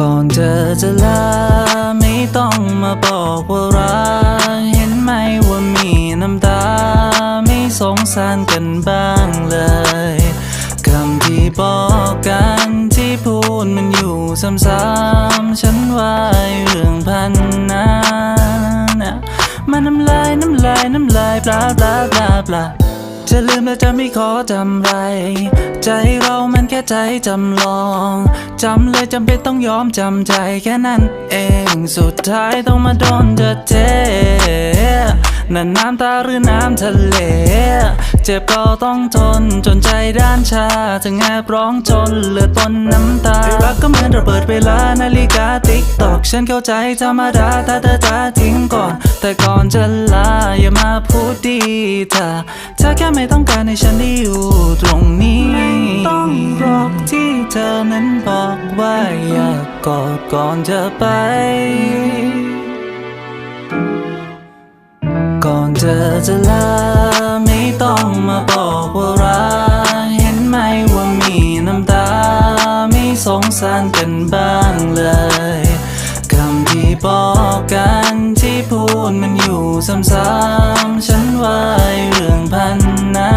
ก่อนเธอจะลาไม่ต้องมาบอกว่ารักเห็นไหมว่ามีน้ำตา ไม่สงสารกันบ้างเลยคำที่บอกกันที่พูดมันอยู่ซ้ำๆฉันว่าเรื่องพันนั้นน่ะมันน้ำลายน้ำลายน้ำลายปลาปลาปลาปลา จะลืมและจะไม่ขอจำไร ใจเรามันแค่ใจจำลองจำเลยจำเป็นต้องยอมจำใจแค่นั้นเอง สุดท้ายต้องมาโดนเธอเท นั่นน้ำตาหรือน้ำทะเล เจ็บก็ต้องทนจนใจด้านชาถึงแอบร้องจนเลือดปนน้ำตารักก็เหมือนระเบิดเวลานาฬิกาติ๊กตอก ฉันเข้าใจธรรมดาถ้าเธอจะทิ้งก่อน แต่ก่อนจะลาอย่ามาพูดดีเธอเธอแค่ไม่ต้องการให้ฉันได้อยู่ตรงนี้ ต้องรอกที่เธอนั้นบอกว่าอยากกอดก่อนจะไป ธอจะลาไม่ต้องมาบอกว่ารักเห็นไหมว่ามีน้ำตา ไม่สงสารกันบ้างเลยคำที่บอกกันที่พูดมันอยู่ซ้ำๆฉันว่าเรื่องพันนั้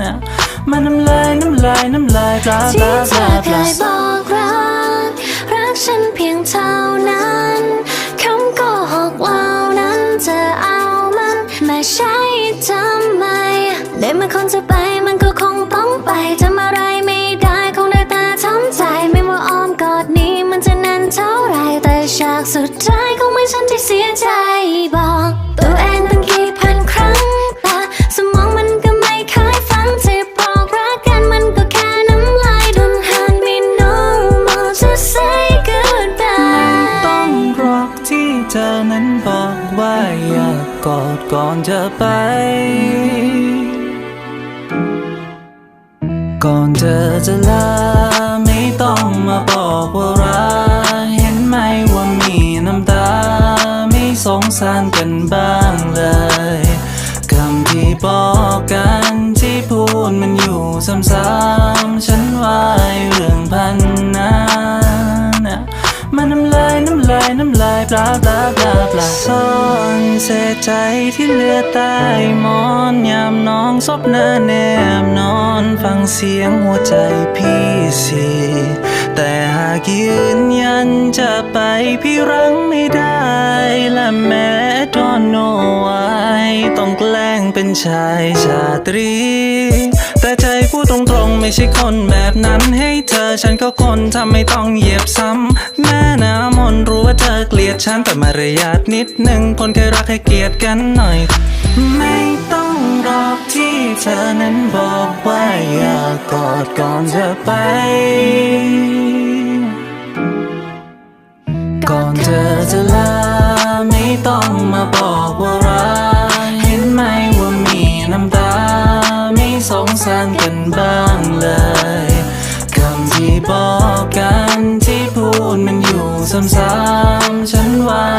นะมันน้ำลายน้ำลายน้ำลายปลาปที่ลาเธปลาอปเคลายบอกรักรักฉันเพียงเท่านั้น คนจะไปมันก็คงต้องไปทำอะไรไม่ได้คงได้แต่ทำใจ ไม่ว่าอ้อมกอดนี้มันจะนานเท่าไรแต่ฉากสุดท้ายคงไม่ฉันที่เสียใจบอก ตัวเองตั้งกี่พันครั้งแต่สมองมันก็ไม่เคยฟังที่บอกรักกันมันก็แค่น้ำลายโดนหัน me no more to say goodbye ต้องรอกที่เธอนั้นบอกว่าอยากกอดก่อนจะไป เธอจะลาไม่ต้องมาบอกว่ารักเห็นไหมว่ามีน้ำตา ไม่สงสารกันบ้าง น้ำลายน้ำลายปลาปลาปลาปลาซ่อนเศษใจที่เหลือใต้หมอนยามน้องซบหน้าแนบนอนฟังเสียงหัวใจพี่สิแต่หากยืนยันจะไปพี่รังไม่ได้และแม้ตอนโนไว้ต้องแกล้งเป็นชายชาตรี พูดตรงๆ ไม่ใช่คนแบบนั้น ให้เธอฉันก็คนทำไม่ต้องเหยียบซ้ำ แม่น้ำมนต์รู้ว่าเธอเกลียดฉันแต่มารยาทนิดหนึ่งคนเคยรักให้เกลียรติกันหน่อย ไม่ต้องรอกที่เธอนั้นบอกว่าอยากกอดก่อนจะไป ก่อนเธอจะางเลยคำที่บอกกันที่พูดมันอยู่ซ้ำๆฉันว่า